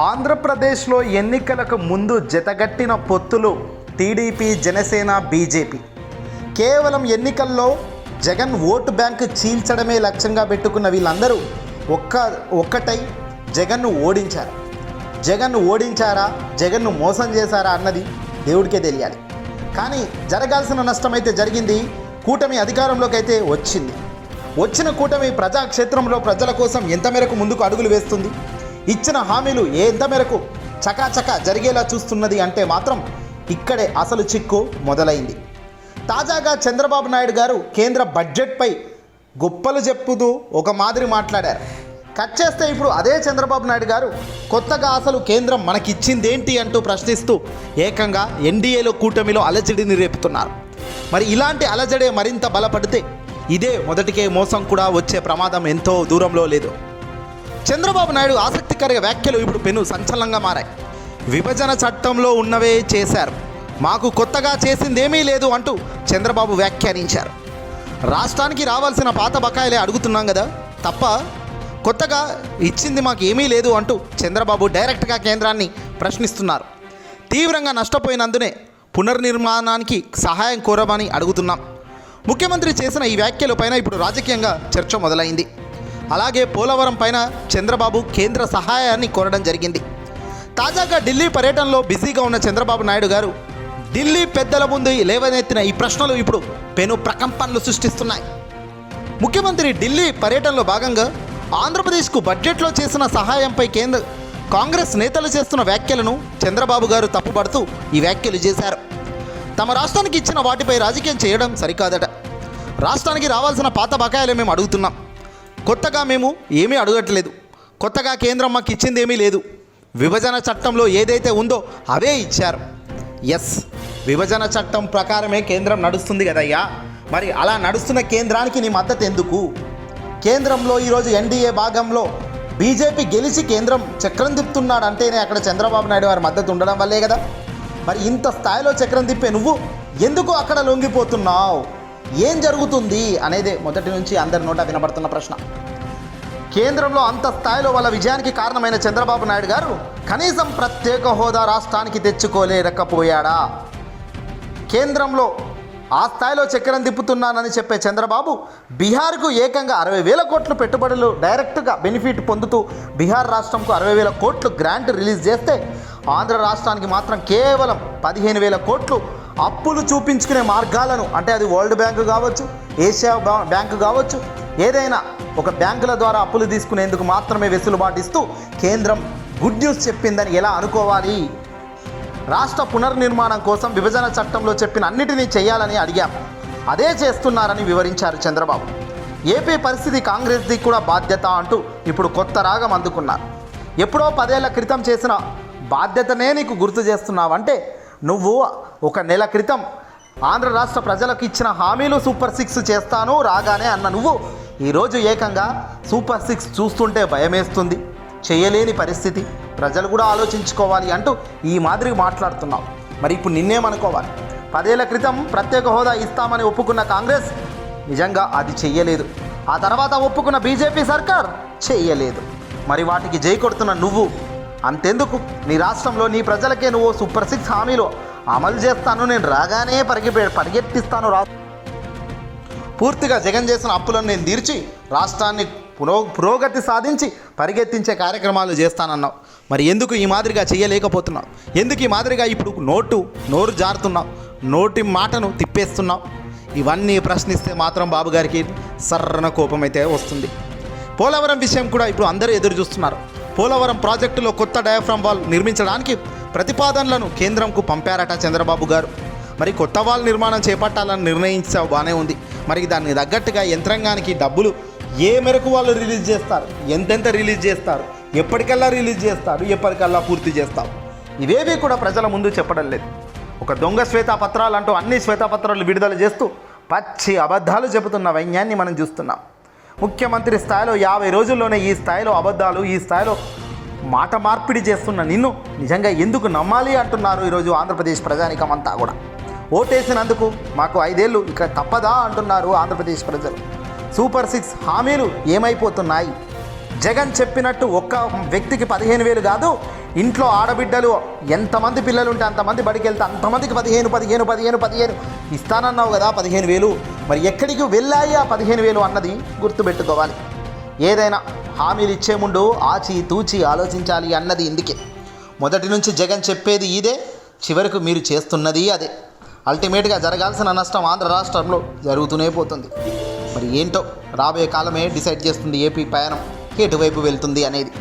ఆంధ్రప్రదేశ్లో ఎన్నికలకు ముందు జతగట్టిన పొత్తులు టీడీపీ జనసేన బీజేపీ. కేవలం ఎన్నికల్లో జగన్ ఓటు బ్యాంక్ చీల్చడమే లక్ష్యంగా పెట్టుకున్న వీళ్ళందరూ ఒక్క ఒక్కటై జగన్ను ఓడించారు. జగన్ను ఓడించారా జగన్ను మోసం చేశారా అన్నది దేవుడికే తెలియాలి. కానీ జరగాల్సిన నష్టం అయితే జరిగింది కూటమి అధికారంలోకి అయితే వచ్చింది. వచ్చిన కూటమి ప్రజాక్షేత్రంలో ప్రజల కోసం ఎంత మేరకు ముందుకు అడుగులు వేస్తుంది? ఇచ్చిన హామీలు ఎంత మేరకు చకాచకా జరిగేలా చూస్తున్నది అంటే మాత్రం ఇక్కడే అసలు చిక్కు మొదలైంది. తాజాగా చంద్రబాబు నాయుడు గారు కేంద్ర బడ్జెట్పై గొప్పలు చెప్పుతూ ఒక మాదిరి మాట్లాడారు. కట్ చేస్తే ఇప్పుడు అదే చంద్రబాబు నాయుడు గారు కొత్తగా అసలు కేంద్రం మనకిచ్చిందేంటి అంటూ ప్రశ్నిస్తూ ఏకంగా ఎన్డీఏలో కూటమిలో అలజడిని రేపుతున్నారు. మరి ఇలాంటి అలజడే మరింత బలపడితే ఇదే మొదటికే మోసం కూడా వచ్చే ప్రమాదం ఎంతో దూరంలో లేదు. చంద్రబాబు నాయుడు ఆసక్తికర వ్యాఖ్యలు ఇప్పుడు పెను సంచలనంగా మారాయి. విభజన చట్టంలో ఉన్నవే చేశారు. మాకు కొత్తగా చేసిందేమీ లేదు అంటూ చంద్రబాబు వ్యాఖ్యానించారు. రాష్ట్రానికి రావాల్సిన పాత బకాయిలే అడుగుతున్నాం కదా తప్ప కొత్తగా ఇచ్చింది మాకు ఏమీ లేదు అంటూ చంద్రబాబు డైరెక్ట్గా కేంద్రాన్ని ప్రశ్నిస్తున్నారు. తీవ్రంగా నష్టపోయినందునే పునర్నిర్మాణానికి సహాయం కోరమని అడుగుతున్నాం. ముఖ్యమంత్రి చేసిన ఈ వ్యాఖ్యల పైన ఇప్పుడు రాజకీయంగా చర్చ మొదలైంది. అలాగే పోలవరం పైన చంద్రబాబు కేంద్ర సహాయాన్ని కోరడం జరిగింది. తాజాగా ఢిల్లీ పర్యటనలో బిజీగా ఉన్న చంద్రబాబు నాయుడు గారు ఢిల్లీ పెద్దల ముందు లేవనెత్తిన ఈ ప్రశ్నలు ఇప్పుడు పెను ప్రకంపనలు సృష్టిస్తున్నాయి. ముఖ్యమంత్రి ఢిల్లీ పర్యటనలో భాగంగా ఆంధ్రప్రదేశ్కు బడ్జెట్లో చేసిన సహాయంపై కేంద్ర కాంగ్రెస్ నేతలు చేస్తున్న వ్యాఖ్యలను చంద్రబాబు గారు తప్పుపడుతూ ఈ వ్యాఖ్యలు చేశారు. తమ రాష్ట్రానికి ఇచ్చిన వాటిపై రాజకీయం చేయడం సరికాదట. రాష్ట్రానికి రావాల్సిన పాత బకాయిలు మేము అడుగుతున్నాం. కొత్తగా మేము ఏమీ అడగట్లేదు. కొత్తగా కేంద్రం మాకు ఇచ్చింది ఏమీ లేదు. విభజన చట్టంలో ఏదైతే ఉందో అవే ఇచ్చారు. ఎస్ విభజన చట్టం ప్రకారమే కేంద్రం నడుస్తుంది కదయ్యా. మరి అలా నడుస్తున్న కేంద్రానికి నీ మద్దతు ఎందుకు? కేంద్రంలో ఈరోజు ఎన్డీఏ భాగంలో బీజేపీ గెలిచి కేంద్రం చక్రం తిప్పుతున్నాడు అంటేనే అక్కడ చంద్రబాబు నాయుడు వారి మద్దతు ఉండడం వల్లే కదా. మరి ఇంత స్థాయిలో చక్రం తిప్పే నువ్వు ఎందుకు అక్కడ లొంగిపోతున్నావు? ఏం జరుగుతుంది అనేదే మొదటి నుంచి అందరి నోట వినబడుతున్న ప్రశ్న. కేంద్రంలో అంత స్థాయిలో వాళ్ళ విజయానికి కారణమైన చంద్రబాబు నాయుడు గారు కనీసం ప్రత్యేక హోదా రాష్ట్రానికి తెచ్చుకోలేకపోయాడా కేంద్రంలో ఆ స్థాయిలో చక్రం తిప్పుతున్నానని చెప్పే చంద్రబాబు బీహార్కు ఏకంగా అరవై వేల కోట్లు పెట్టుబడులు డైరెక్ట్గా బెనిఫిట్ పొందుతూ బీహార్ రాష్ట్రంకు అరవై వేల కోట్లు గ్రాంట్ రిలీజ్ చేస్తే ఆంధ్ర రాష్ట్రానికి మాత్రం కేవలం పదిహేను వేల కోట్లు అప్పులు చూపించుకునే మార్గాలను అంటే అది వరల్డ్ బ్యాంకు కావచ్చు ఏషియా బ్యాంకు కావచ్చు ఏదైనా ఒక బ్యాంకుల ద్వారా అప్పులు తీసుకునేందుకు మాత్రమే వెసులుబాటు ఇస్తూ కేంద్రం గుడ్ న్యూస్ చెప్పిందని ఎలా అనుకోవాలి? రాష్ట్ర పునర్నిర్మాణం కోసం విభజన చట్టంలో చెప్పిన అన్నిటినీ చేయాలని అడిగాం అదే చేస్తున్నారని వివరించారు చంద్రబాబు. ఏపీ పరిస్థితి కాంగ్రెస్ది కూడా బాధ్యత అంటూ ఇప్పుడు కొత్త రాగం అందుకున్నారు. ఎప్పుడో పదేళ్ళ క్రితం చేసిన బాధ్యతనే నీకు గుర్తు చేస్తున్నావంటే నువ్వు ఒక నెల క్రితం ఆంధ్ర రాష్ట్ర ప్రజలకు ఇచ్చిన హామీలు సూపర్ సిక్స్ చేస్తాను రాగానే అన్న నువ్వు ఈరోజు ఏకంగా సూపర్ సిక్స్ చూస్తుంటే భయమేస్తుంది. చేయలేని పరిస్థితి. ప్రజలు కూడా ఆలోచించుకోవాలి అంటూ ఈ మాదిరి మాట్లాడుతున్నావు. మరి ఇప్పుడు నిన్నేమనుకోవాలి? పదేళ్ళ క్రితం ప్రత్యేక హోదా ఇస్తామని ఒప్పుకున్న కాంగ్రెస్ నిజంగా అది చెయ్యలేదు. ఆ తర్వాత ఒప్పుకున్న బీజేపీ సర్కార్ చెయ్యలేదు. మరి వాటికి జై కొడుతున్న నువ్వు అంతెందుకు? నీ రాష్ట్రంలో నీ ప్రజలకే నువ్వు సూపర్ సిక్స్ హామీలో అమలు చేస్తాను నేను రాగానే పరిగె పరిగెత్తిస్తాను రా. పూర్తిగా జగన్ చేసిన అప్పులను నేను తీర్చి రాష్ట్రాన్ని పురో పురోగతి సాధించి పరిగెత్తించే కార్యక్రమాలు చేస్తానన్నావు. మరి ఎందుకు ఈ మాదిరిగా చేయలేకపోతున్నావు? ఎందుకు ఈ మాదిరిగా ఇప్పుడు నోటు నోరు జారుతున్నావు? నోటి మాటను తిప్పేస్తున్నావు? ఇవన్నీ ప్రశ్నిస్తే మాత్రం బాబు గారికి సర్రన కోపం అయితే వస్తుంది. పోలవరం విషయం కూడా ఇప్పుడు అందరూ ఎదురు చూస్తున్నారు. పోలవరం ప్రాజెక్టులో కొత్త డయాఫ్రామ్ వాల్ నిర్మించడానికి ప్రతిపాదనలను కేంద్రంకు పంపారట చంద్రబాబు గారు. మరి కొత్త వాల్ నిర్మాణం చేపట్టాలని నిర్ణయించా బాగానే ఉంది. మరి దానికి తగ్గట్టుగా యంత్రాంగానికి డబ్బులు ఏ మేరకు వాళ్ళు రిలీజ్ చేస్తారు? ఎంతెంత రిలీజ్ చేస్తారు? ఎప్పటికల్లా రిలీజ్ చేస్తారు? ఎప్పటికల్లా పూర్తి చేస్తారు? ఇవేవి కూడా ప్రజల ముందు చెప్పడం లేదు. ఒక దొంగ శ్వేతాపత్రాలు అంటూ అన్ని శ్వేతాపత్రాలు విడుదల చేస్తూ పచ్చి అబద్ధాలు చెబుతున్న వైన్యాన్ని మనం చూస్తున్నాం. ముఖ్యమంత్రి స్థాయిలో యాభై రోజుల్లోనే ఈ స్థాయిలో అబద్ధాలు ఈ స్థాయిలో మాట మార్పిడి చేస్తున్న నిన్ను నిజంగా ఎందుకు నమ్మాలి అంటున్నారు ఈరోజు ఆంధ్రప్రదేశ్ ప్రజానికం అంతా కూడా. ఓటేసినందుకు మాకు ఐదేళ్ళు ఇక్కడ తప్పదా అంటున్నారు ఆంధ్రప్రదేశ్ ప్రజలు. సూపర్ సిక్స్ హామీలు ఏమైపోతున్నాయి? జగన్ చెప్పినట్టు ఒక్క వ్యక్తికి పదిహేను వేలు కాదు ఇంట్లో ఆడబిడ్డలు ఎంతమంది పిల్లలు ఉంటే అంతమంది బడికి వెళ్తే అంతమందికి పదిహేను పదిహేను పదిహేను పదిహేను. ఇస్తానన్నావు కదా పదిహేను వేలు. మరి ఎక్కడికి వెళ్ళాయి ఆ పదిహేను వేలు అన్నది గుర్తుపెట్టుకోవాలి. ఏదైనా హామీలు ఇచ్చే ముందు ఆచి తూచి ఆలోచించాలి అన్నది ఇందుకే. మొదటి నుంచి జగన్ చెప్పేది ఇదే చివరకు మీరు చేస్తున్నది అదే. అల్టిమేట్గా జరగాల్సిన నష్టం ఆంధ్ర రాష్ట్రంలో జరుగుతూనే పోతుంది. మరి ఏంటో రాబోయే కాలమే డిసైడ్ చేస్తుంది ఏపీ ప్రయాణం ఎటువైపు వెళ్తుంది అనేది.